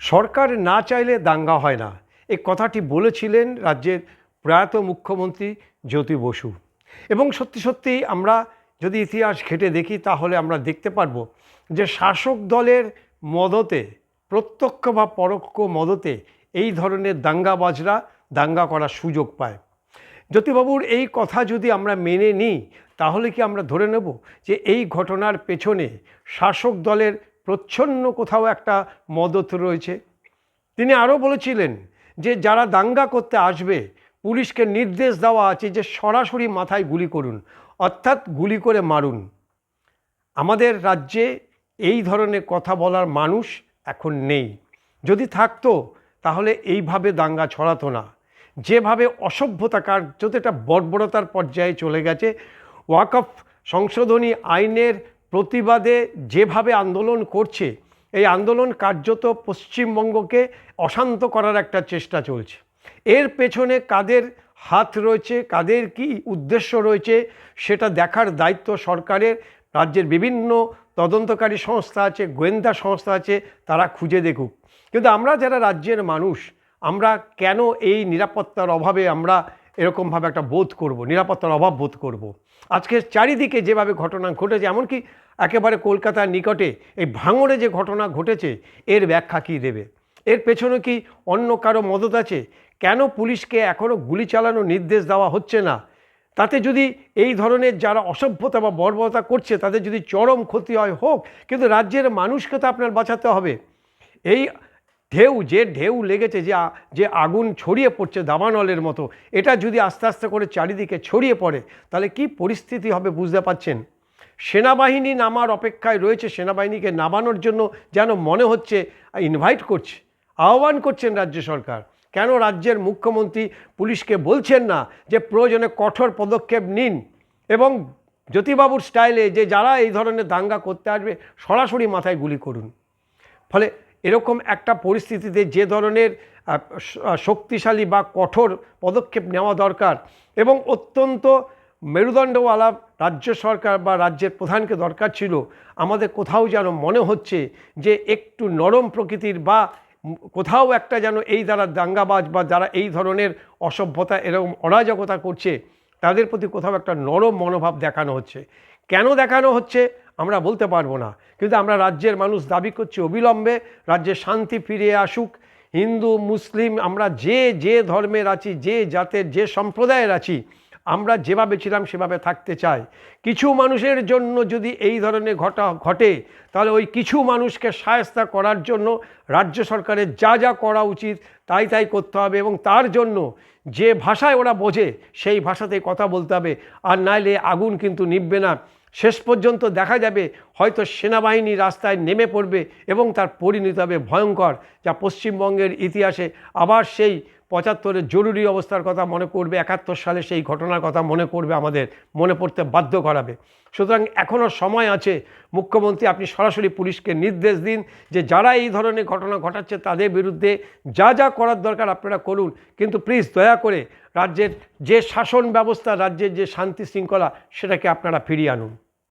সরকার না চাইলে দাঙ্গা হয় না। এই কথাটি বলেছিলেন রাজ্যের প্রয়াত মুখ্যমন্ত্রী জ্যোতি বসু। এবং সত্যি সত্যি আমরা যদি ইতিহাস ঘেটে দেখি, তাহলে আমরা দেখতে পারব যে শাসক দলের মদতে, প্রত্যক্ষ বা পরোক্ষ মদতে এই ধরনের দাঙ্গাবাজরা দাঙ্গা করার সুযোগ পায়। জ্যোতিবাবুর এই কথা যদি আমরা মেনে নিই, তাহলে কি আমরা ধরে নেব যে এই ঘটনার পেছনে শাসক দলের প্রচ্ছন্ন কোথাও একটা মদত রয়েছে। তিনি আরও বলেছিলেন যে, যারা দাঙ্গা করতে আসবে, পুলিশকে নির্দেশ দেওয়া আছে যে, সরাসরি মাথায় গুলি করুন, অর্থাৎ গুলি করে মারুন। আমাদের রাজ্যে এই ধরনের কথা বলার মানুষ এখন নেই। যদি থাকতো, তাহলে এইভাবে দাঙ্গা ছড়াতো না। যেভাবে অসভ্যতা কার্যত এটা বর্বরতার পর্যায়ে চলে গেছে, ওয়াকফ সংশোধনী আইনের প্রতিবাদে যেভাবে আন্দোলন করছে, এই আন্দোলন কার্যত পশ্চিমবঙ্গকে অশান্ত করার একটা চেষ্টা চলছে। এর পেছনে কাদের হাত রয়েছে, কাদের কি উদ্দেশ্য রয়েছে, সেটা দেখার দায়িত্ব সরকারের। রাজ্যের বিভিন্ন তদন্তকারী সংস্থা আছে, গোয়েন্দা সংস্থা আছে, তারা খুঁজে দেখুক। কিন্তু আমরা যারা রাজ্যের মানুষ, আমরা কেন এই নিরাপত্তার অভাবে আমরা এরকমভাবে একটা বোধ করব, নিরাপত্তার অভাব বোধ করব। আজকে চারিদিকে যেভাবে ঘটনা ঘটেছে, এমনকি একেবারে কলকাতার নিকটে এই ভাঙড়ে যে ঘটনা ঘটেছে, এর ব্যাখ্যা কী দেবে? এর পেছনে কি অন্য কারও মদত আছে? কেন পুলিশকে এখনও গুলি চালানোর নির্দেশ দেওয়া হচ্ছে না? তাতে যদি এই ধরনের যারা অসভ্যতা বা বর্বরতা করছে, তাদের যদি চরম ক্ষতি হয়, হোক, কিন্তু রাজ্যের মানুষকে তো আপনার বাঁচাতে হবে। এই ঢেউ, যে ঢেউ লেগেছে, যে যে আগুন ছড়িয়ে পড়ছে দাবানলের মতো, এটা যদি আস্তে আস্তে করে চারিদিকে ছড়িয়ে পড়ে, তাহলে কি পরিস্থিতি হবে বুঝতে পারছেন? সেনাবাহিনী নামার অপেক্ষায় রয়েছে, সেনাবাহিনীকে নামানোর জন্য যেন মনে হচ্ছে ইনভাইট করছে, আহ্বান করছেন রাজ্য সরকার। কেন রাজ্যের মুখ্যমন্ত্রী পুলিশকে বলছেন না যে প্রয়োজনে কঠোর পদক্ষেপ নিন? এবং জ্যোতিবাবুর স্টাইলে যে যারা এই ধরনের দাঙ্গা করতে আসবে, সরাসরি মাথায় গুলি করুন। ফলে এরকম একটা পরিস্থিতিতে যে ধরনের শক্তিশালী বা কঠোর পদক্ষেপ নেওয়া দরকার এবং অত্যন্ত মেরুদণ্ডওয়ালা রাজ্য সরকার বা রাজ্যের প্রধানকে দরকার ছিল, আমাদের কোথাও যেন মনে হচ্ছে যে একটু নরম প্রকৃতির বা কোথাও একটা যেন এই দ্বারা দাঙ্গাবাজ বা যারা এই ধরনের অসভ্যতা এরকম অরাজকতা করছে, তাদের প্রতি কোথাও একটা নরম মনোভাব দেখানো হচ্ছে। কেন দেখানো হচ্ছে? আমরা বলতে পারব না। কিন্তু আমরা রাজ্যের মানুষ দাবি করছি অবিলম্বে রাজ্যে শান্তি ফিরে আসুক। হিন্দু, মুসলিম, আমরা যে যে ধর্মের আছি, যে জাতের, যে সম্প্রদায়ের আছি, আমরা যেভাবে ছিলাম সেভাবে থাকতে চাই। কিছু মানুষের জন্য যদি এই ধরনের ঘটা, ঘটে, তাহলে ওই কিছু মানুষকে সায়স্তা করার জন্য রাজ্য সরকারের যা যা করা উচিত, তাই তাই করতে হবে এবং তার জন্য যে ভাষায় ওরা বোঝে, সেই ভাষাতে কথা বলতে হবে। আর নাইলে আগুন কিন্তু নিববে না। শেষ পর্যন্ত দেখা যাবে হয়তো সেনাবাহিনী রাস্তায় নেমে পড়বে এবং তার পরিণতি হবে ভয়ঙ্কর, যা পশ্চিমবঙ্গের ইতিহাসে আবার সেই পঁচাত্তরের জরুরি অবস্থার কথা মনে করবে একাত্তর সালে সেই ঘটনার কথা মনে করবে আমাদের, মনে পড়তে বাধ্য করাবে। সুতরাং এখনও সময় আছে, মুখ্যমন্ত্রী আপনি সরাসরি পুলিশকে নির্দেশ দিন যে যারা এই ধরনের ঘটনা ঘটাচ্ছে তাদের বিরুদ্ধে যা যা করার দরকার আপনারা করুন। কিন্তু প্লিজ দয়া করে রাজ্যের যে শাসন ব্যবস্থা, রাজ্যের যে শান্তি শৃঙ্খলা, সেটাকে আপনারা ফিরিয়ে আনুন।